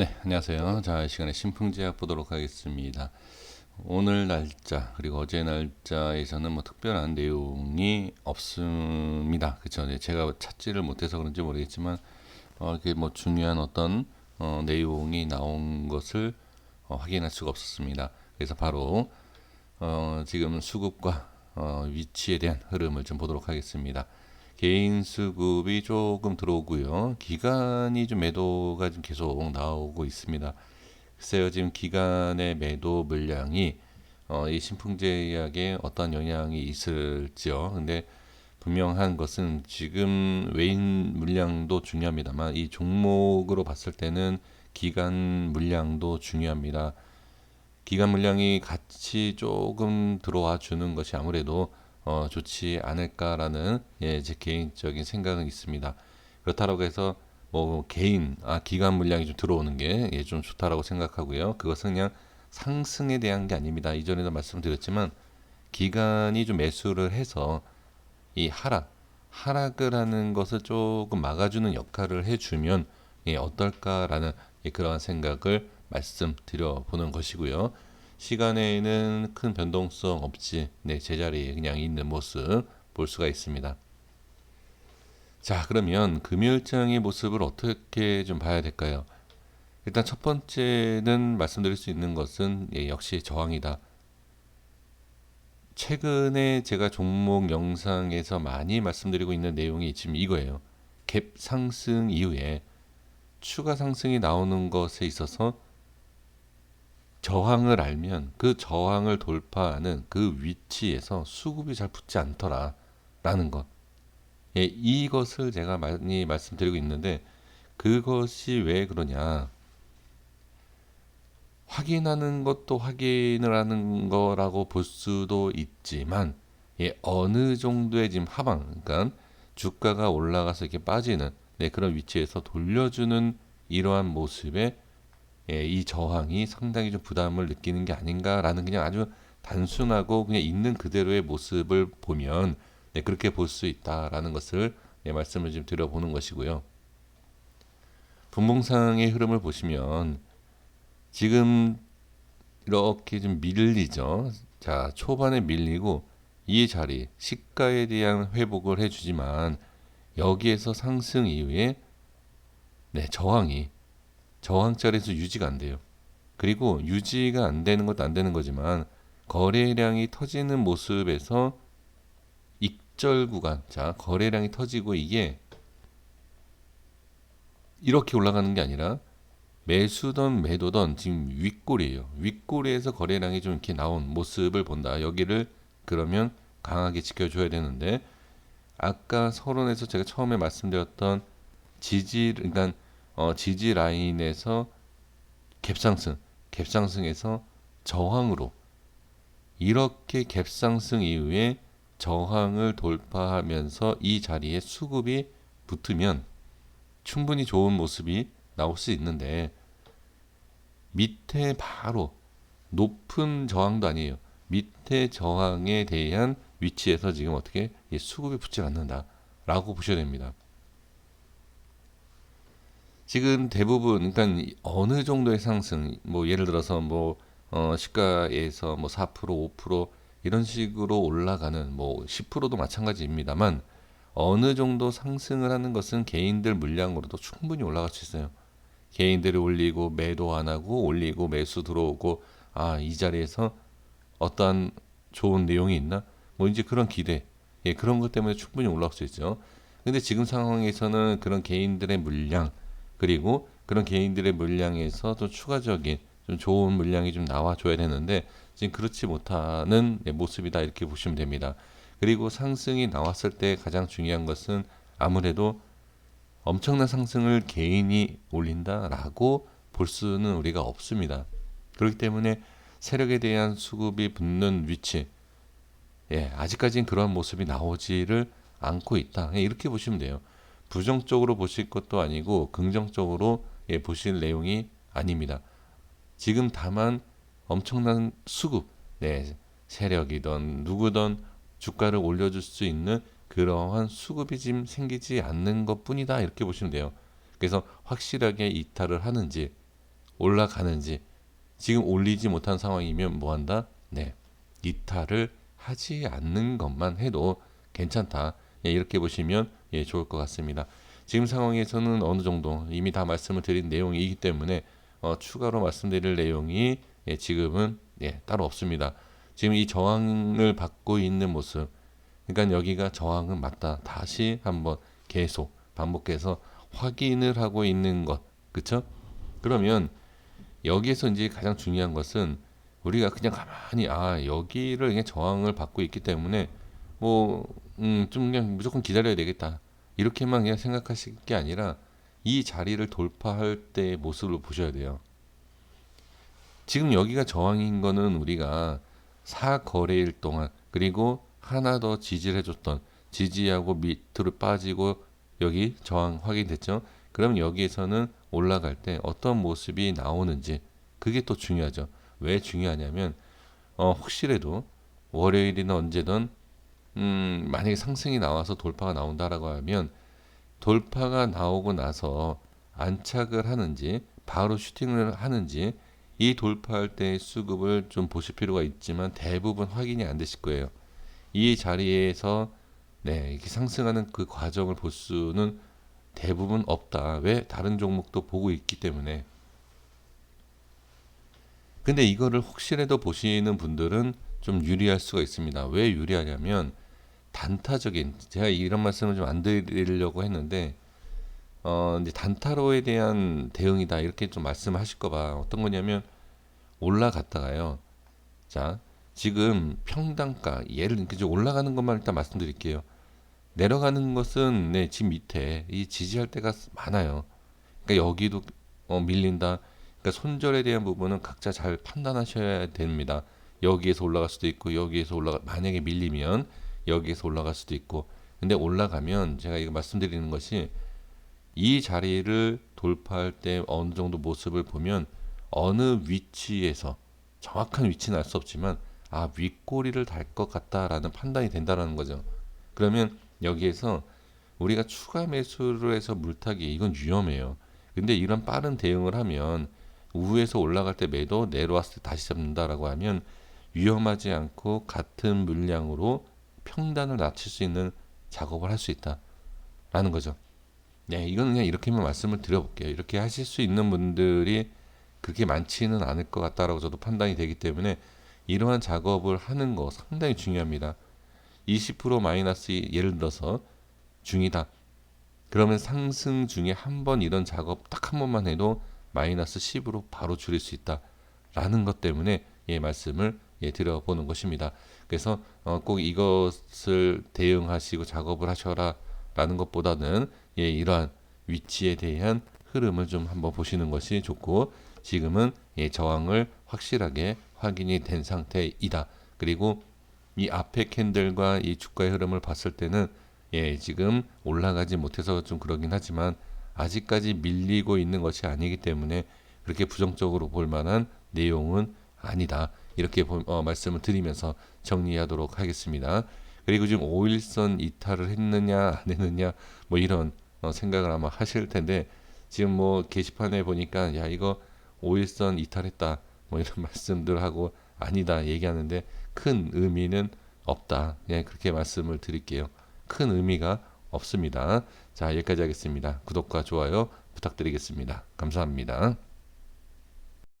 네, 안녕하세요. 자, 이 시간에 신풍제약 보도록 하겠습니다. 오늘 날짜 그리고 어제 날짜에서는 뭐 특별한 내용이 없습니다. 그렇죠? 네, 제가 찾지를 못해서 그런지 모르겠지만 어, 이렇게 뭐 중요한 어떤 어, 내용이 나온 것을 어, 확인할 수가 없었습니다. 그래서 바로 어, 지금 수급과 어, 위치에 대한 흐름을 좀 보도록 하겠습니다. 개인 수급이 조금 들어오고요. 기간이 좀 매도가 좀 계속 나오고 있습니다. 글쎄요, 지금 기간의 매도 물량이 어, 이 신풍제약에 어떤 영향이 있을지요. 근데 분명한 것은 지금 외인 물량도 중요합니다만 이 종목으로 봤을 때는 기간 물량도 중요합니다. 기간 물량이 같이 조금 들어와 주는 것이 아무래도 어, 좋지 않을까라는 예, 제 개인적인 생각은 있습니다. 그렇다고 해서 뭐 개인 아 기간 물량이 좀 들어오는 게좀 예, 좋다라고 생각하고요. 그것은 그냥 상승에 대한 게 아닙니다. 이전에도 말씀드렸지만 기간이 좀 매수를 해서 이 하락 하락을 하는 것을 조금 막아주는 역할을 해주면 예, 어떨까라는 예, 그러한 생각을 말씀드려 보는 것이고요. 시간에는 큰 변동성 없이 네, 제자리에 그냥 있는 모습 볼 수가 있습니다. 자, 그러면 금요일장의 모습을 어떻게 좀 봐야 될까요? 일단 첫 번째는 말씀드릴 수 있는 것은 예, 역시 저항이다. 최근에 제가 종목 영상에서 많이 말씀드리고 있는 내용이 지금 이거예요. 갭 상승 이후에 추가 상승이 나오는 것에 있어서 저항을 알면 그 저항을 돌파하는 그 위치에서 수급이 잘 붙지 않더라라는 것. 예, 이것을 제가 많이 말씀드리고 있는데 그것이 왜 그러냐? 확인하는 것도 확인을 하는 거라고 볼 수도 있지만 예, 어느 정도의 지금 하방, 그러니까 주가가 올라가서 이렇게 빠지는 네, 그런 위치에서 돌려주는 이러한 모습에 예, 이 저항이 상당히 좀 부담을 느끼는 게 아닌가라는 그냥 아주 단순하고 그냥 있는 그대로의 모습을 보면 네, 그렇게 볼 수 있다라는 것을 네, 말씀을 좀 드려보는 것이고요. 분봉상의 흐름을 보시면 지금 이렇게 좀 밀리죠. 자, 초반에 밀리고 이 자리 시가에 대한 회복을 해주지만 여기에서 상승 이후에 네, 저항이 저항자리에서 유지가 안 돼요. 그리고 유지가 안 되는 것도 안 되는 거지만 거래량이 터지는 모습에서 익절 구간, 자 거래량이 터지고 이게 이렇게 올라가는 게 아니라 매수던 매도던 지금 윗골이에요. 윗골에서 거래량이 좀 이렇게 나온 모습을 본다. 여기를 그러면 강하게 지켜줘야 되는데 아까 서론에서 제가 처음에 말씀드렸던 지지, 그러니까 어, 지지 라인에서 갭상승, 갭상승에서 저항으로 이렇게 갭상승 이후에 저항을 돌파하면서 이 자리에 수급이 붙으면 충분히 좋은 모습이 나올 수 있는데 밑에 바로 높은 저항도 아니에요. 밑에 저항에 대한 위치에서 지금 어떻게 수급이 붙지 않는다라고 보셔야 됩니다. 지금 대부분 그러니까 어느 정도의 상승 뭐 예를 들어서 뭐 어, 시가에서 뭐 4% 5% 이런 식으로 올라가는 뭐 10%도 마찬가지입니다만 어느 정도 상승을 하는 것은 개인들 물량으로도 충분히 올라갈 수 있어요. 개인들이 올리고 매도 안 하고 올리고 매수 들어오고 아 이 자리에서 어떠한 좋은 내용이 있나 뭐 이제 그런 기대 예 그런 것 때문에 충분히 올라갈 수 있죠. 근데 지금 상황에서는 그런 개인들의 물량 그리고 그런 개인들의 물량에서 또 추가적인 좀 좋은 물량이 좀 나와줘야 되는데 지금 그렇지 못하는 모습이다 이렇게 보시면 됩니다. 그리고 상승이 나왔을 때 가장 중요한 것은 아무래도 엄청난 상승을 개인이 올린다라고 볼 수는 우리가 없습니다. 그렇기 때문에 세력에 대한 수급이 붙는 위치, 예, 아직까지는 그런 모습이 나오지를 않고 있다. 예, 이렇게 보시면 돼요. 부정적으로 보실 것도 아니고 긍정적으로 예, 보실 내용이 아닙니다. 지금 다만 엄청난 수급, 네, 세력이든 누구든 주가를 올려줄 수 있는 그러한 수급이 지금 생기지 않는 것 뿐이다. 이렇게 보시면 돼요. 그래서 확실하게 이탈을 하는지, 올라가는지 지금 올리지 못한 상황이면 뭐 한다? 네. 이탈을 하지 않는 것만 해도 괜찮다. 예, 이렇게 보시면 예, 좋을 것 같습니다. 지금 상황에서는 어느 정도 이미 다 말씀을 드린 내용이기 때문에 어, 추가로 말씀드릴 내용이 예, 지금은 예, 따로 없습니다. 지금 이 저항을 받고 있는 모습, 그러니까 여기가 저항은 맞다. 다시 한번 계속 반복해서 확인을 하고 있는 것, 그렇죠? 그러면 여기에서 이제 가장 중요한 것은 우리가 그냥 가만히 아 여기를 그냥 저항을 받고 있기 때문에 뭐좀 음, 좀 그냥 무조건 기다려야 되겠다 이렇게만 그냥 생각하실 게 아니라 이 자리를 돌파할 때의 모습을 보셔야 돼요. 지금 여기가 저항인 거는 우리가 사거래일 동안 그리고 하나 더 지지를 해줬던 지지하고 밑으로 빠지고 여기 저항 확인됐죠? 그럼 여기에서는 올라갈 때 어떤 모습이 나오는지 그게 또 중요하죠. 왜 중요하냐면 어, 혹시라도 월요일이나 언제든 음, 만약에 상승이 나와서 돌파가 나온다라고 하면 돌파가 나오고 나서 안착을 하는지 바로 슈팅을 하는지 이 돌파할 때의 수급을 좀 보실 필요가 있지만 대부분 확인이 안 되실 거예요. 이 자리에서 네, 이렇게 상승하는 그 과정을 볼 수는 대부분 없다. 왜? 다른 종목도 보고 있기 때문에. 근데 이거를 혹시라도 보시는 분들은 좀 유리할 수가 있습니다. 왜 유리하냐면 단타적인 제가 이런 말씀을 좀 안 드리려고 했는데 어 이제 단타로에 대한 대응이다 이렇게 좀 말씀하실까 봐 어떤 거냐면 올라갔다가요. 자 지금 평단가 예를 그죠 올라가는 것만 일단 말씀드릴게요. 내려가는 것은 네, 집 밑에 이 지지할 때가 많아요. 그러니까 여기도 어, 밀린다. 그러니까 손절에 대한 부분은 각자 잘 판단하셔야 됩니다. 여기에서 올라갈 수도 있고 여기에서 올라가 만약에 밀리면 여기에서 올라갈 수도 있고 근데 올라가면 제가 이거 말씀드리는 것이 이 자리를 돌파할 때 어느 정도 모습을 보면 어느 위치에서 정확한 위치는 알 수 없지만 아 윗꼬리를 달 것 같다라는 판단이 된다라는 거죠. 그러면 여기에서 우리가 추가 매수를 해서 물타기 이건 위험해요. 근데 이런 빠른 대응을 하면 우에서 올라갈 때 매도 내려왔을 때 다시 잡는다라고 하면 위험하지 않고 같은 물량으로 평단을 낮출 수 있는 작업을 할 수 있다라는 거죠. 네, 이건 그냥 이렇게만 말씀을 드려볼게요. 이렇게 하실 수 있는 분들이 그렇게 많지는 않을 것 같다라고 저도 판단이 되기 때문에 이러한 작업을 하는 거 상당히 중요합니다. 20% 마이너스 예를 들어서 중이다. 그러면 상승 중에 한 번 이런 작업 딱 한 번만 해도 마이너스 10으로 바로 줄일 수 있다라는 것 때문에 예 말씀을 예 드려보는 것입니다. 그래서 어, 꼭 이것을 대응하시고 작업을 하셔라라는 것보다는 예 이러한 위치에 대한 흐름을 좀 한번 보시는 것이 좋고 지금은 예 저항을 확실하게 확인이 된 상태이다. 그리고 이 앞에 캔들과 이 주가의 흐름을 봤을 때는 예, 지금 올라가지 못해서 좀 그러긴 하지만 아직까지 밀리고 있는 것이 아니기 때문에 그렇게 부정적으로 볼 만한 내용은 아니다. 이렇게 어, 말씀을 드리면서 정리하도록 하겠습니다. 그리고 지금 5일선 이탈을 했느냐 안 했느냐 뭐 이런 어, 생각을 아마 하실 텐데 지금 뭐 게시판에 보니까 야 이거 5일선 이탈했다 뭐 이런 말씀들 하고 아니다 얘기하는데 큰 의미는 없다. 예, 그렇게 말씀을 드릴게요. 큰 의미가 없습니다. 자, 여기까지 하겠습니다. 구독과 좋아요 부탁드리겠습니다. 감사합니다.